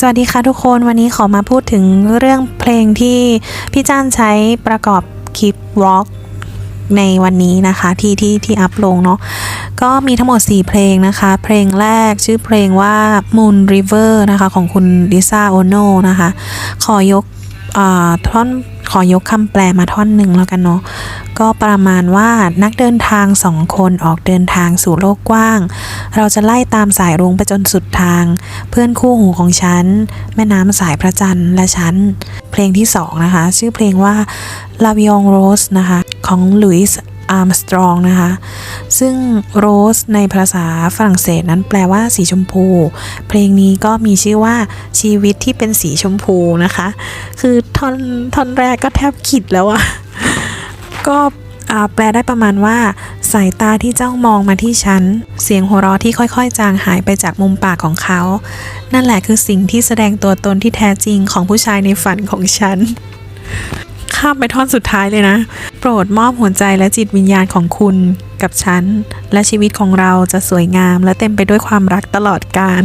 สวัสดีค่ะทุกคนวันนี้ขอมาพูดถึงเรื่องเพลงที่พี่จ้านใช้ประกอบคลิปวอล์กในวันนี้นะคะที่ที่ที่อัพลงเนาะก็มีทั้งหมด 4 เพลงนะคะ เพลงแรกชื่อเพลงว่า Moon River นะคะของคุณลิซ่าโอโนนะคะ ขอยก ท่อนขอยกคำแปลมาท่อนหนึ่งแล้วกันเนาะก็ประมาณว่านักเดินทางสองคนออกเดินทางสู่โลกกว้าง เราจะไล่ตามสายรุ้งไปจนสุดทาง เพื่อนคู่หูของฉัน แม่น้ำสายพระจันทร์และฉัน เพลงที่สองนะคะ ชื่อเพลงว่า La v i o n Rose นะคะ ของลุยส์ อาร์มสตรองนะคะ ซึ่งโรสในภาษาฝรั่งเศสนั้นแปลว่าสีชมพู เพลงนี้ก็มีชื่อว่าชีวิตที่เป็นสีชมพูนะคะ คือท่อนท่อนแรกก็แทบขิดแล้วอะก็แปลได้ประมาณว่า สายตาที่เจ้องมองมาที่ฉัน เสียงหัวเราะที่ค่อยๆ จางหายไปจากมุมปากของเขา นั่นแหละคือสิ่งที่แสดงตัวตนที่แท้จริงของผู้ชายในฝันของฉัน ข้ามไปท่อนสุดท้ายเลยนะ โปรดมอบหัวใจและจิตวิญญาณของคุณกับฉัน และชีวิตของเราจะสวยงาม และเต็มไปด้วยความรักตลอดกาล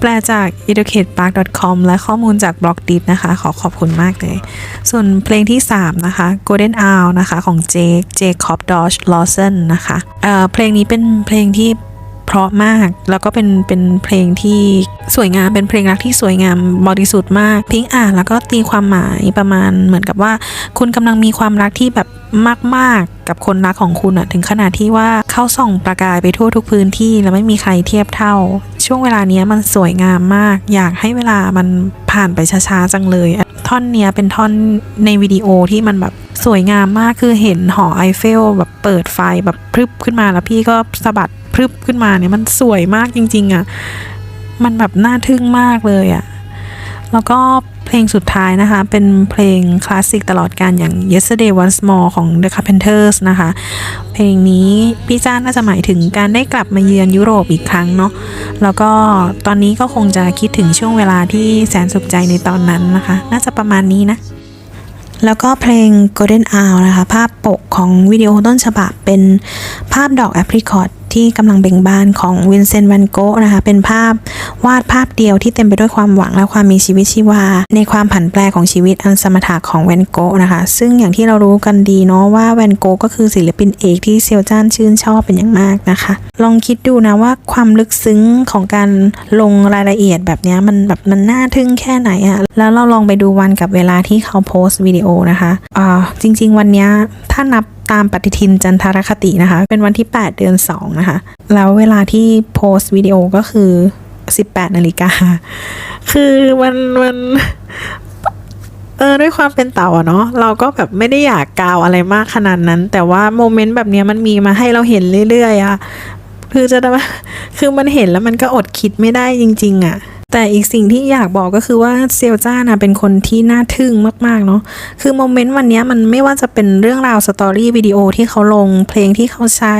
แปลจาก educatepark.com และข้อมูลจาก b l o g d i t นะคะ ขอขอบคุณมากเลย ส่วนเพลงที่ 3 นะคะ Golden Hour นะคะ ของ Jake Jacob Dodge Lawson นะคะเเพลงนี้เป็นเพลงที่ เพราะมาก แล้วก็เป็นเป็นเพลงที่สวยงามเป็นเพลงรักที่สวยงามบริสุทธิ์มากพิงอ่านแล้วก็ตีความหมายประมาณเหมือนกับว่า คุณกำลังมีความรักที่แบบมาก ๆ กับคนรักของคุณอะถึงขนาดที่ว่าเข้าส่องประกายไปทั่วทุกพื้นที่แล้วไม่มีใครเทียบเท่า ช่วงเวลานี้มันสวยงามมาก อยากให้เวลามันผ่านไปช้าๆจังเลยท่อนเนี้ยเป็นท่อนในวิดีโอที่มันแบบสวยงามมากคือเห็นหอไอเฟลแบบเปิดไฟแบบพรึบขึ้นมาแล้วพี่ก็สะบัด พรึบขึ้นมาเนี่ยมันสวยมากจริง ๆอะมันแบบน่าทึ่งมากเลยอะแล้วก็เพลงสุดท้ายนะคะ เป็นเพลงคลาสสิกตลอดการอย่าง Yesterday Once More ของ The Carpenters นะคะ เพลงนี้พี่จ้านน่าจะหมายถึงการได้กลับมาเยือนยุโรปอีกครั้งเนาะแล้วก็ตอนนี้ก็คงจะคิดถึงช่วงเวลาที่แสนสุขใจในตอนนั้นนะคะ น่าจะประมาณนี้นะแล้วก็เพลง Golden Hour นะคะ ภาพปกของวิดีโอต้นฉบับเป็นภาพดอกแอปริคอต ที่กำลังเบ่งบานของวินเซนต์วันโกะนะคะ เป็นภาพวาดภาพเดียวที่เต็มไปด้วยความหวังและความมีชีวิตชีวา ในความผันแปรของชีวิตอันสมถะของแวนโกะนะคะ ซึ่งอย่างที่เรารู้กันดีเนาะว่าแวนโกะก็คือศิลปินเอกที่เซลจ้านชื่นชอบเป็นอย่างมากนะคะ ลองคิดดูนะว่าความลึกซึ้งของการลงรายละเอียดแบบนี้มันแบบมันน่าทึ่งแค่ไหนอะแล้วเราลองไปดูวันกับเวลาที่เขาโพสต์วิดีโอนะคะอ่าจริง ๆ วันนี้ถ้านับ ตามปฏิทินจันทรคตินะคะ เป็นวันที่ 8 เดือน 2 นะคะ แล้วเวลาที่โพสต์วิดีโอก็คือ 18 นาฬิกา คือมันมันเออด้วยความเป็นเต่าอะเนาะเราก็แบบไม่ได้อยากกาวอะไรมากขนาดนั้น แต่ว่าโมเมนต์แบบนี้มันมีมาให้เราเห็นเรื่อยๆอะคือจะได้คือมันเห็นแล้วมันก็อดคิดไม่ได้จริง ๆอะ แต่อีกสิ่งที่อยากบอกก็คือว่าเซลจ้านะเป็นคนที่น่าทึ่งมากๆเนาะคือโมเมนต์วันนี้มันไม่ว่าจะเป็นเรื่องราวสตอรี่วิดีโอที่เขาลง เพลงที่เขาใช้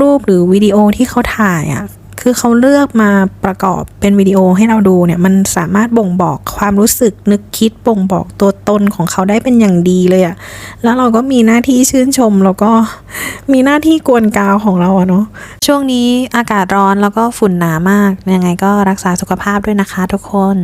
รูปหรือวิดีโอที่เขาถ่ายอะ คือเขาเลือกมาประกอบเป็นวิดีโอให้เราดูเนี่ยมันสามารถบ่งบอกความรู้สึกนึกคิดบ่งบอกตัวตนของเขาได้เป็นอย่างดีเลยอะแล้วเราก็มีหน้าที่ชื่นชมแล้วก็มีหน้าที่กวนกาวของเราอะเนาะช่วงนี้อากาศร้อนแล้วก็ฝุ่นหนามากยังไงก็รักษาสุขภาพด้วยนะคะทุกคน